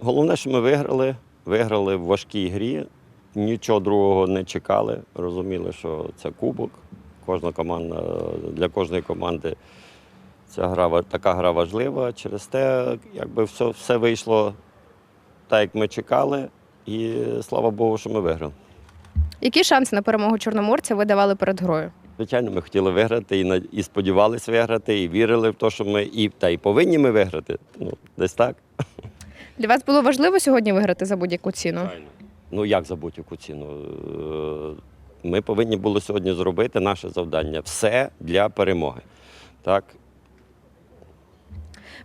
Головне, що ми виграли. Виграли в важкій грі. Нічого другого не чекали. Розуміли, що це кубок. Кожна команда для кожної команди ця гра така гра важлива. Через те, якби все, все вийшло так, як ми чекали, і слава Богу, що ми виграли. Які шанси на перемогу чорноморця ви давали перед грою? Звичайно, ми хотіли виграти і, і сподівалися виграти, і вірили в те, що ми і та й повинні ми виграти. Ну, десь так. Для вас було важливо сьогодні виграти за будь-яку ціну? Ну як за будь-яку ціну? Е, Ми повинні були сьогодні зробити наше завдання. Все для перемоги. Так,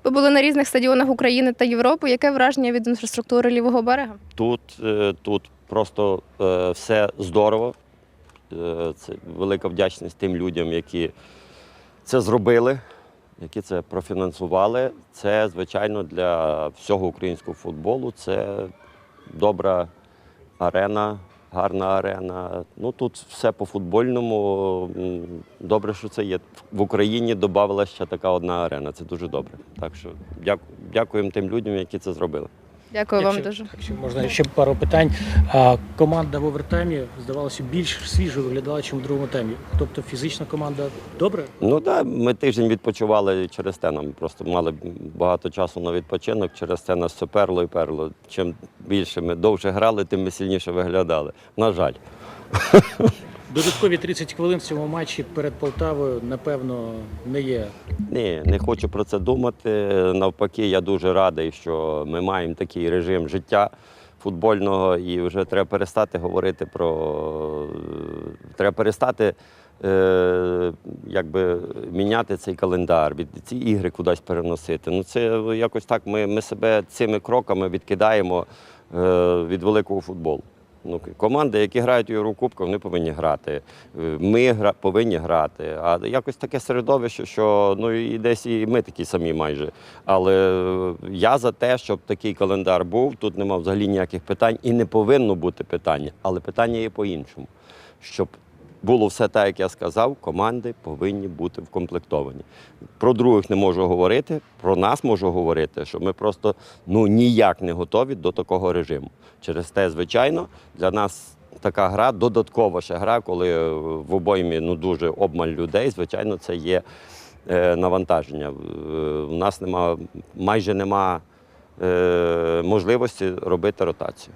Ви були на різних стадіонах України та Європи. Яке враження від інфраструктури лівого берега? тут, е, тут просто е, все здорово. Е, Це велика вдячність тим людям, які це зробили, які це профінансували. Це, звичайно, для всього українського футболу. Це добра арена, гарна арена. Ну тут все по футбольному. Добре, що це є. В Україні додавала ще така одна арена. Це дуже добре. Так що дякуємо тим людям, які це зробили. Дякую вам Якщо- дуже. Якщо можна ще пару питань. А, команда в овертаймі здавалося більш свіжою виглядала, ніж у другому таймі. Тобто фізична команда добре. Ну так, ми тиждень відпочивали через те. Нам просто мали багато часу на відпочинок, через це нас все перло і перло. Чим більше ми довше грали, тим ми сильніше виглядали. На жаль. Додаткові 30 хвилин в цьому матчі перед Полтавою, напевно, не є. Ні, не хочу про це думати. Навпаки, я дуже радий, що ми маємо такий режим життя футбольного, і вже треба перестати говорити про треба перестати. Е, якби міняти цей календар, ці ігри кудись переносити. Ну це якось так. Ми, ми себе цими кроками відкидаємо е, від великого футболу. Ну, команди, які грають у Єврокубку, вони повинні грати. Е, Ми гра, повинні грати. А якось таке середовище, що ну і десь і ми такі самі майже. Але е, я за те, щоб такий календар був. Тут нема взагалі ніяких питань і не повинно бути питання. Але питання є по-іншому. Щоб було все так, як я сказав, команди повинні бути вкомплектовані. Про других не можу говорити, про нас можу говорити, що ми просто ну ніяк не готові до такого режиму. Через те, звичайно, для нас така гра, додаткова ще гра, коли в обоймі ну дуже обмаль людей, звичайно, це є е, навантаження. Е, У нас нема, майже нема е, можливості робити ротацію.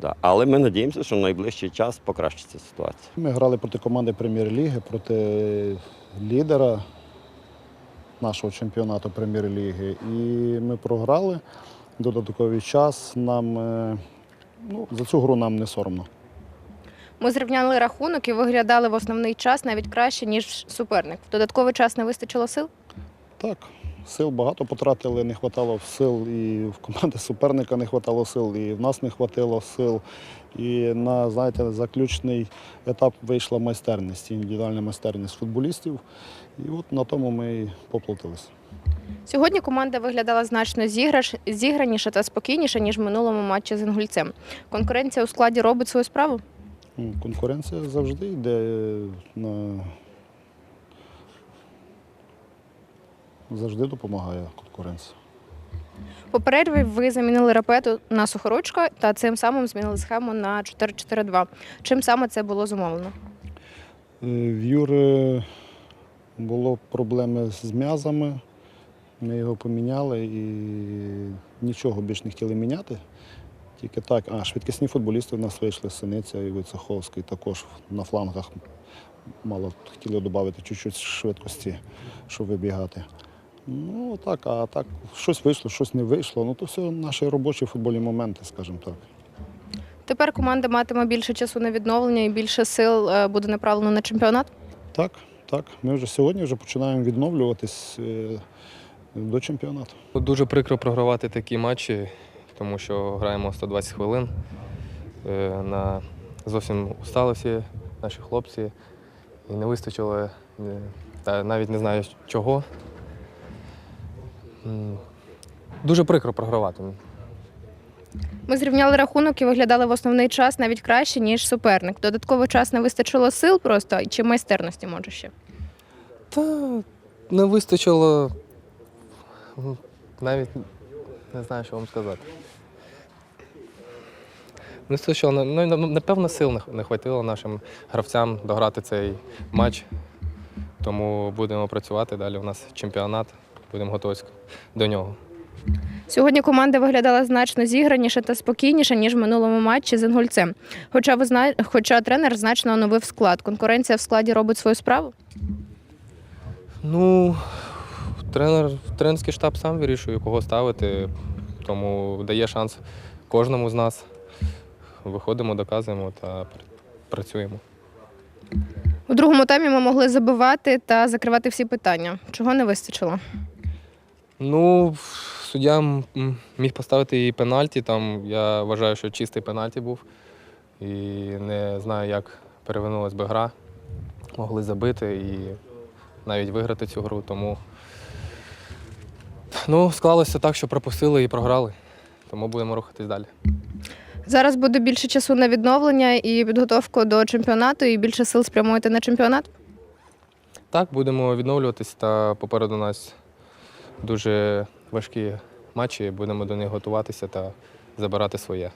Да. Але ми надіємося, що в найближчий час покращиться ситуація. Ми грали проти команди прем'єр-ліги, проти лідера нашого чемпіонату прем'єр-ліги. І ми програли додатковий час. Нам е, ну, за цю гру нам не соромно. Ми зрівняли рахунок і виглядали в основний час навіть краще, ніж суперник. В додатковий час не вистачило сил. Так, сил багато потратили, не вистачало сил, і в команди суперника не вистачало сил, і в нас не вистачило сил. І на знаєте, заключний етап вийшла майстерність, індивідуальна майстерність футболістів. І от на тому ми і поплатилися. Сьогодні команда виглядала значно зіграніше та спокійніше, ніж в минулому матчі з Інгульцем. Конкуренція у складі робить свою справу. Конкуренція завжди йде на. Завжди допомагає конкуренція. По перерві ви замінили рапету на сухоручка та цим самим змінили схему на 4-4-2. Чим саме це було зумовлено? Е, В Юри було проблеми з м'язами. Ми його поміняли і нічого більш не хотіли міняти. Тільки так, а швидкісні футболісти в нас вийшли Синиця і Войцеховський також на флангах мало хотіли додати чуть-чуть швидкості, щоб вибігати. Ну так, а так щось вийшло, щось не вийшло. Ну то все наші робочі футбольні моменти, скажімо так. Тепер команда матиме більше часу на відновлення і більше сил е, буде направлено на чемпіонат. Так, так. Ми вже сьогодні вже починаємо відновлюватись е, до чемпіонату. Дуже прикро програвати такі матчі, тому що граємо 120 хвилин. Е, На зовсім устали всі наші хлопці. І не вистачило, е, та навіть не знаю чого. М, Дуже прикро програвати. Ми зрівняли рахунок і виглядали в основний час навіть краще, ніж суперник. Додатковий час не вистачило сил просто чи майстерності може ще. Та не вистачило. Навіть не знаю, що вам сказати. Не вистачило, ну, ну, напевно, сил не хватило нашим гравцям дограти цей матч. Тому будемо працювати далі. У нас чемпіонат, будемо готуватися до нього. Сьогодні команда виглядала значно зіграніше та спокійніше, ніж в минулому матчі з Інгульцем. Хоча ви зна... хоча тренер значно оновив склад. Конкуренція в складі робить свою справу. Ну, тренер, тренерський штаб сам вирішує, кого ставити, тому дає шанс кожному з нас. Виходимо, доказуємо та працюємо. У другому таймі ми могли забивати та закривати всі питання. Чого не вистачило? Ну, суддя міг поставити і пенальті. Там я вважаю, що чистий пенальті був. І не знаю, як перевернулась би гра. Могли забити і навіть виграти цю гру. Тому ну, склалося так, що пропустили і програли. Тому будемо рухатись далі. Зараз буде більше часу на відновлення і підготовку до чемпіонату, і більше сил спрямуєте на чемпіонат. Так, будемо відновлюватись та попереду нас дуже важкі матчі. Будемо до них готуватися та забирати своє.